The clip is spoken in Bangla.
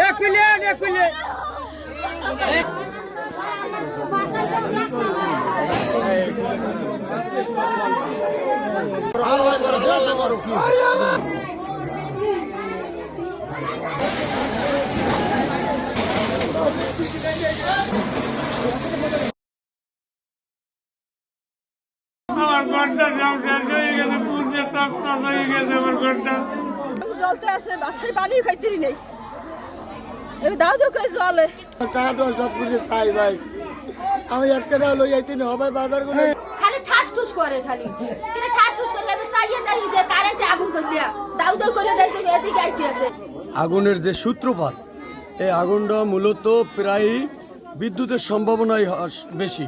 এক মিনিট এক মিনিট আমার ঘরটা সব শেষ হয়ে গেছে পুজো হয়ে গেছে আমার ঘরটা। জলতে আছে বাচ্চার পানি খাইতে নেই। এবার দাও দাও করে জলে। সব কিছু চাই ভাই। আমি একটা লই হবে বাজার করে খালি ঠাস ঠুস করে খালি। কিন্তু ঠাস ঠুস করে আমি চাইয়ে যে কারেন্টে আগুন জ্বলিয়া দাউ করে এদিকে আইতে আছে আগুনের যে সূত্রপাত এই আগুনটা মূলত প্রায় বিদ্যুতের সম্ভাবনাই বেশি।